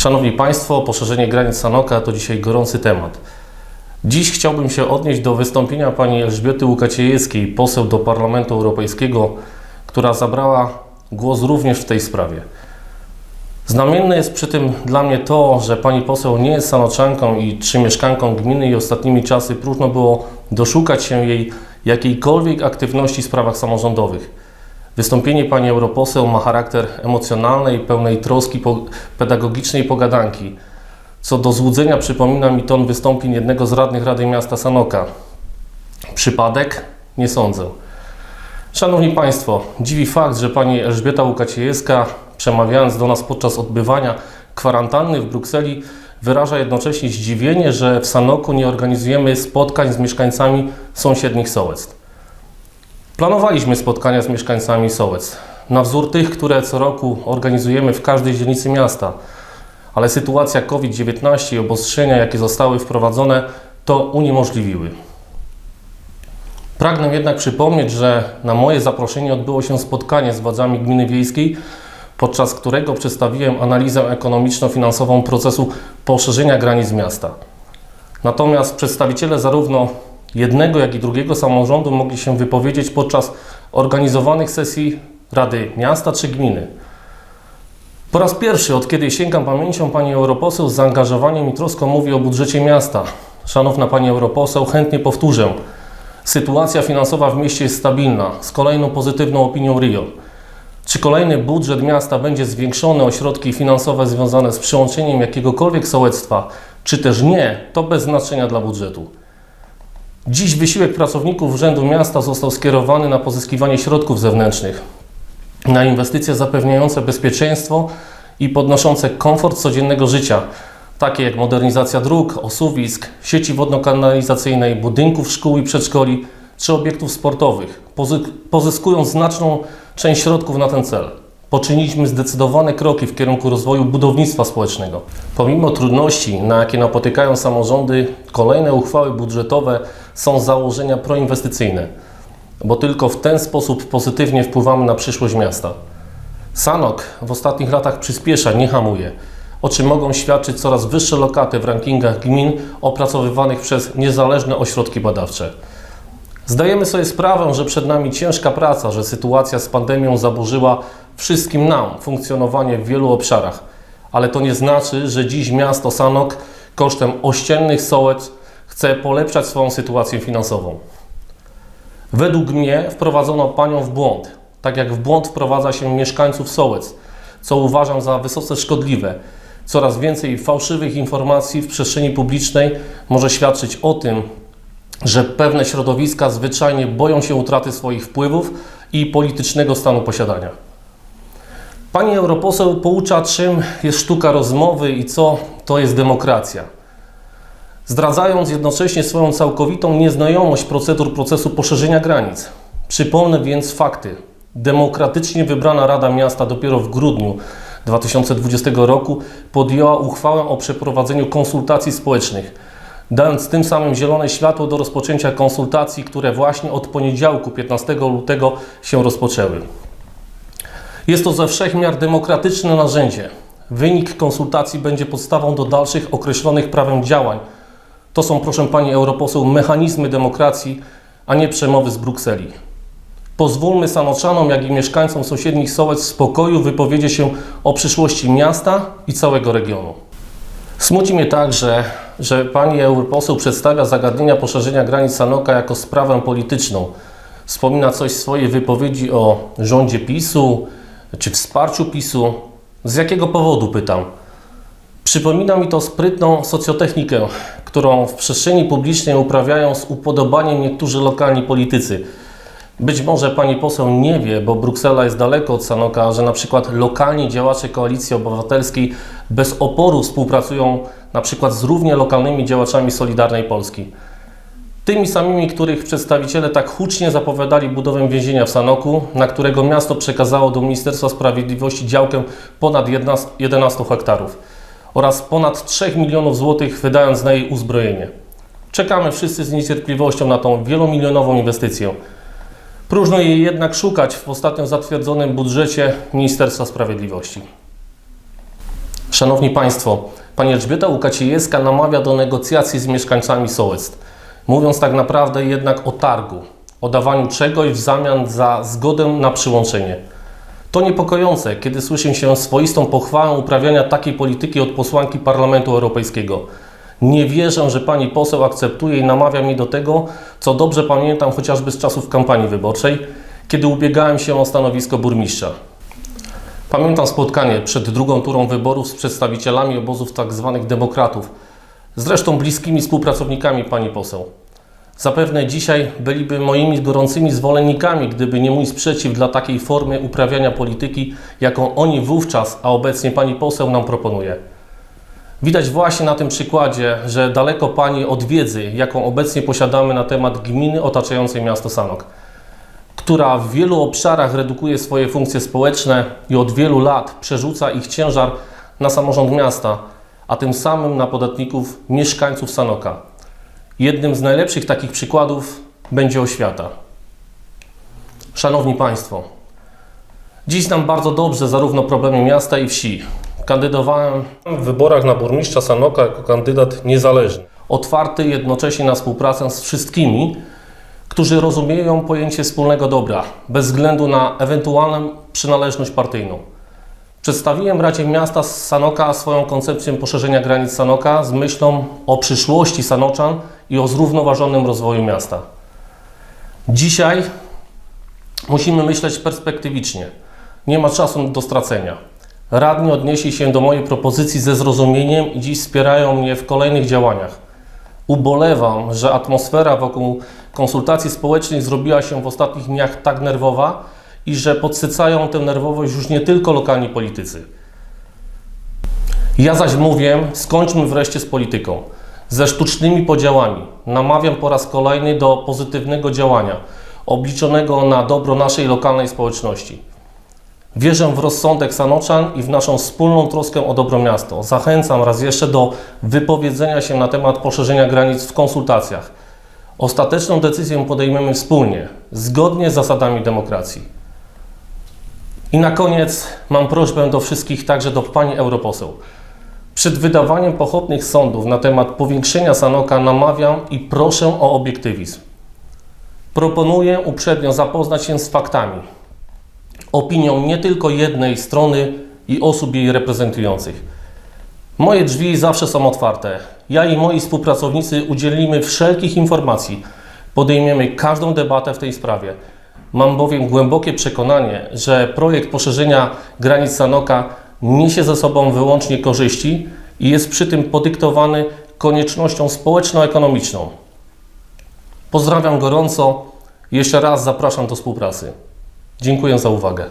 Szanowni Państwo, poszerzenie granic Sanoka to dzisiaj gorący temat. Dziś chciałbym się odnieść do wystąpienia pani Elżbiety Łukaciejewskiej, poseł do Parlamentu Europejskiego, która zabrała głos również w tej sprawie. Znamienne jest przy tym dla mnie to, że pani poseł nie jest sanoczanką i czy mieszkanką gminy i ostatnimi czasy próżno było doszukać się jej jakiejkolwiek aktywności w sprawach samorządowych. Wystąpienie pani europoseł ma charakter emocjonalnej, pełnej troski po, pedagogicznej pogadanki. Co do złudzenia przypomina mi ton wystąpień jednego z radnych Rady Miasta Sanoka. Przypadek? Nie sądzę. Szanowni Państwo, dziwi fakt, że pani Elżbieta Łukaciejewska, przemawiając do nas podczas odbywania kwarantanny w Brukseli, wyraża jednocześnie zdziwienie, że w Sanoku nie organizujemy spotkań z mieszkańcami sąsiednich sołectw. Planowaliśmy spotkania z mieszkańcami sołectw, na wzór tych, które co roku organizujemy w każdej dzielnicy miasta, ale sytuacja COVID-19 i obostrzenia, jakie zostały wprowadzone, to uniemożliwiły. Pragnę jednak przypomnieć, że na moje zaproszenie odbyło się spotkanie z władzami gminy wiejskiej, podczas którego przedstawiłem analizę ekonomiczno-finansową procesu poszerzenia granic miasta. Natomiast przedstawiciele zarówno jednego, jak i drugiego samorządu mogli się wypowiedzieć podczas organizowanych sesji Rady Miasta czy Gminy. Po raz pierwszy, od kiedy sięgam pamięcią, pani europoseł z zaangażowaniem i troską mówi o budżecie miasta. Szanowna pani europoseł, chętnie powtórzę. Sytuacja finansowa w mieście jest stabilna, z kolejną pozytywną opinią RIO. Czy kolejny budżet miasta będzie zwiększony o środki finansowe związane z przyłączeniem jakiegokolwiek sołectwa, czy też nie, to bez znaczenia dla budżetu. Dziś wysiłek pracowników Urzędu Miasta został skierowany na pozyskiwanie środków zewnętrznych, na inwestycje zapewniające bezpieczeństwo i podnoszące komfort codziennego życia, takie jak modernizacja dróg, osuwisk, sieci wodno-kanalizacyjnej, budynków szkół i przedszkoli czy obiektów sportowych, pozy- pozyskując znaczną część środków na ten cel. Poczyniliśmy zdecydowane kroki w kierunku rozwoju budownictwa społecznego. Pomimo trudności, na jakie napotykają samorządy, kolejne uchwały budżetowe są założenia proinwestycyjne, bo tylko w ten sposób pozytywnie wpływamy na przyszłość miasta. Sanok w ostatnich latach przyspiesza, nie hamuje, o czym mogą świadczyć coraz wyższe lokaty w rankingach gmin opracowywanych przez niezależne ośrodki badawcze. Zdajemy sobie sprawę, że przed nami ciężka praca, że sytuacja z pandemią zaburzyła wszystkim nam funkcjonowanie w wielu obszarach, ale to nie znaczy, że dziś miasto Sanok kosztem ościennych sołec chce polepszać swoją sytuację finansową. Według mnie wprowadzono panią w błąd, tak jak w błąd wprowadza się mieszkańców sołec, co uważam za wysoce szkodliwe. Coraz więcej fałszywych informacji w przestrzeni publicznej może świadczyć o tym, że pewne środowiska zwyczajnie boją się utraty swoich wpływów i politycznego stanu posiadania. Pani europoseł poucza, czym jest sztuka rozmowy i co to jest demokracja. Zdradzając jednocześnie swoją całkowitą nieznajomość procedur procesu poszerzenia granic. Przypomnę więc fakty. Demokratycznie wybrana Rada Miasta dopiero w grudniu 2020 roku podjęła uchwałę o przeprowadzeniu konsultacji społecznych dając tym samym zielone światło do rozpoczęcia konsultacji, które właśnie od poniedziałku 15 lutego się rozpoczęły. Jest to ze wszechmiar demokratyczne narzędzie. Wynik konsultacji będzie podstawą do dalszych określonych prawem działań. To są, proszę Pani europoseł, mechanizmy demokracji, a nie przemowy z Brukseli. Pozwólmy Sanoczanom, jak i mieszkańcom sąsiednich sołec w spokoju wypowiedzieć się o przyszłości miasta i całego regionu. Smuci mnie także, że pani europoseł przedstawia zagadnienia poszerzenia granic Sanoka jako sprawę polityczną. Wspomina coś w swojej wypowiedzi o rządzie PiSu czy wsparciu PiSu. Z jakiego powodu pytam? Przypomina mi to sprytną socjotechnikę, którą w przestrzeni publicznej uprawiają z upodobaniem niektórzy lokalni politycy. Być może pani poseł nie wie, bo Bruksela jest daleko od Sanoka, że na przykład lokalni działacze Koalicji Obywatelskiej bez oporu współpracują na przykład z równie lokalnymi działaczami Solidarnej Polski. Tymi samymi, których przedstawiciele tak hucznie zapowiadali budowę więzienia w Sanoku, na którego miasto przekazało do Ministerstwa Sprawiedliwości działkę ponad 11 hektarów oraz ponad 3 milionów złotych wydając na jej uzbrojenie. Czekamy wszyscy z niecierpliwością na tą wielomilionową inwestycję. Próżno jej jednak szukać w ostatnio zatwierdzonym budżecie Ministerstwa Sprawiedliwości. Szanowni Państwo, Pani Elżbieta Łukacijewska namawia do negocjacji z mieszkańcami Sołectw, mówiąc tak naprawdę jednak o targu, o dawaniu czegoś w zamian za zgodę na przyłączenie. To niepokojące, kiedy słyszy się swoistą pochwałę uprawiania takiej polityki od posłanki Parlamentu Europejskiego. Nie wierzę, że pani poseł akceptuje i namawia mnie do tego, co dobrze pamiętam chociażby z czasów kampanii wyborczej, kiedy ubiegałem się o stanowisko burmistrza. Pamiętam spotkanie przed drugą turą wyborów z przedstawicielami obozów tzw. demokratów, zresztą bliskimi współpracownikami pani poseł. Zapewne dzisiaj byliby moimi gorącymi zwolennikami, gdyby nie mój sprzeciw dla takiej formy uprawiania polityki, jaką oni wówczas, a obecnie pani poseł nam proponuje. Widać właśnie na tym przykładzie, że daleko pani od wiedzy, jaką obecnie posiadamy na temat gminy otaczającej miasto Sanok, która w wielu obszarach redukuje swoje funkcje społeczne i od wielu lat przerzuca ich ciężar na samorząd miasta, a tym samym na podatników, mieszkańców Sanoka. Jednym z najlepszych takich przykładów będzie oświata. Szanowni Państwo, dziś znam bardzo dobrze zarówno problemy miasta i wsi. Kandydowałem w wyborach na burmistrza Sanoka jako kandydat niezależny. Otwarty jednocześnie na współpracę z wszystkimi, którzy rozumieją pojęcie wspólnego dobra, bez względu na ewentualną przynależność partyjną. Przedstawiłem Radzie Miasta Sanoka swoją koncepcję poszerzenia granic Sanoka z myślą o przyszłości Sanoczan i o zrównoważonym rozwoju miasta. Dzisiaj musimy myśleć perspektywicznie. Nie ma czasu do stracenia. Radni odnieśli się do mojej propozycji ze zrozumieniem i dziś wspierają mnie w kolejnych działaniach. Ubolewam, że atmosfera wokół konsultacji społecznych zrobiła się w ostatnich dniach tak nerwowa i że podsycają tę nerwowość już nie tylko lokalni politycy. Ja zaś mówię, skończmy wreszcie z polityką, ze sztucznymi podziałami. Namawiam po raz kolejny do pozytywnego działania, obliczonego na dobro naszej lokalnej społeczności. Wierzę w rozsądek Sanoczan i w naszą wspólną troskę o dobro miasto. Zachęcam raz jeszcze do wypowiedzenia się na temat poszerzenia granic w konsultacjach. Ostateczną decyzję podejmiemy wspólnie, zgodnie z zasadami demokracji. I na koniec mam prośbę do wszystkich, także do pani europoseł. Przed wydawaniem pochopnych sądów na temat powiększenia Sanoka namawiam i proszę o obiektywizm. Proponuję uprzednio zapoznać się z faktami, opinią nie tylko jednej strony i osób jej reprezentujących. Moje drzwi zawsze są otwarte. Ja i moi współpracownicy udzielimy wszelkich informacji, podejmiemy każdą debatę w tej sprawie. Mam bowiem głębokie przekonanie, że projekt poszerzenia granic Sanoka niesie ze sobą wyłącznie korzyści i jest przy tym podyktowany koniecznością społeczno-ekonomiczną. Pozdrawiam gorąco. Jeszcze raz zapraszam do współpracy. Dziękuję za uwagę.